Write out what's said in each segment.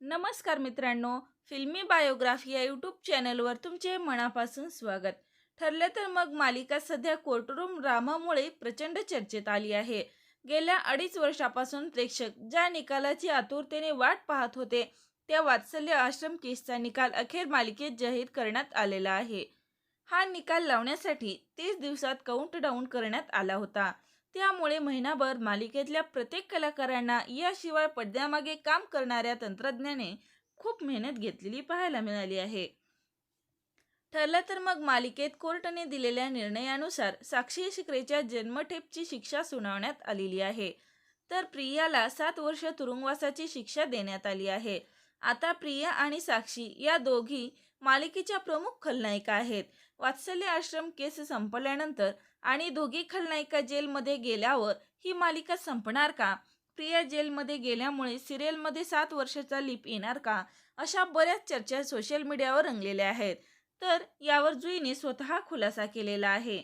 नमस्कार मित्रांनो फिल्मी बायोग्राफी या यूट्यूब चॅनलवर तुमचे मनापासून स्वागत. ठरलं तर मग मालिका सध्या कोर्टरूम रामामुळे प्रचंड चर्चेत आली आहे. गेल्या अडीच वर्षापासून प्रेक्षक ज्या निकालाची आतुरतेने वाट पाहत होते त्या वात्सल्य आश्रम केसचा निकाल अखेर मालिकेत जाहीर करण्यात आलेला आहे. हा निकाल लावण्यासाठी तीस दिवसात काउंट डाऊन करण्यात आला होता. त्यामुळे महिनाभर मालिकेतल्या प्रत्येक कलाकारांना याशिवाय पडद्यामागे काम करणाऱ्या तंत्रज्ञाने खूप मेहनत घेतलेली पाहायला मिळाली आहे. ठरलं तर मग मालिकेत कोर्टाने दिलेल्या निर्णयानुसार साक्षी शिकरेच्या जन्मठेपची शिक्षा सुनावण्यात आलेली आहे. तर प्रियाला सात वर्ष तुरुंगवासाची शिक्षा देण्यात आली आहे. आता प्रिया आणि साक्षी या दोघी मालिकेच्या प्रमुख खलनायिका आहेत. वात्सल्य आश्रम केस संपल्यानंतर आणि दोघी खलनायिका जेलमध्ये गेल्यावर ही मालिका संपणार का? प्रिया जेलमध्ये गेल्यामुळे सिरियलमध्ये सात वर्षाचा लीप येणार का? अशा बऱ्याच चर्चा सोशल मीडियावर रंगलेल्या आहेत. तर यावर जुईने स्वतः खुलासा केलेला आहे.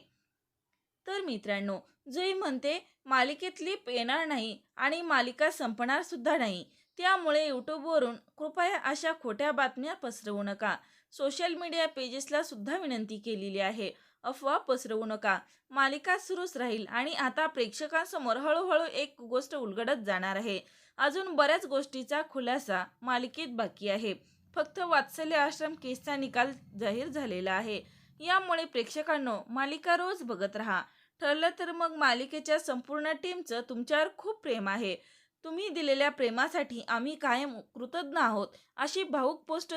तर मित्रांनो जुई म्हणते मालिकेत लीप येणार नाही आणि मालिका संपणार सुद्धा नाही. त्यामुळे यूट्यूबवरून कृपया अशा खोट्या बातम्या पसरवू नका. सोशल मीडिया पेजेसला सुद्धा विनंती केलेली आहे. अफवा पसरवू नका. मालिका सुरूच राहील आणि आता प्रेक्षकांसमोर हळूहळू एक गोष्ट उलगडत जाणार आहे. अजून बऱ्याच गोष्टीचा खुलासा मालिकेत बाकी आहे. फक्त वात्सल्य आश्रम केसचा निकाल जाहीर झालेला आहे. यामुळे प्रेक्षकांनो मालिका रोज बघत राहा. ठरलं तर मग मालिकेच्या संपूर्ण टीमचं तुमच्यावर खूप प्रेम आहे. तुम्ही दिलेल्या प्रेमासाठी आम्ही कायम कृतज्ञ आहोत अशी भाऊक पोस्ट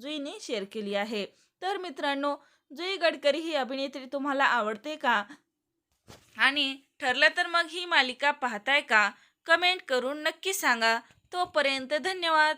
जुईने शेअर केली आहे. तर मित्रांनो जुई गडकरी ही अभिनेत्री तुम्हाला आवडते का? आणि ठरलं तर मग ही मालिका पाहताय का? कमेंट करून नक्की सांगा. तोपर्यंत धन्यवाद.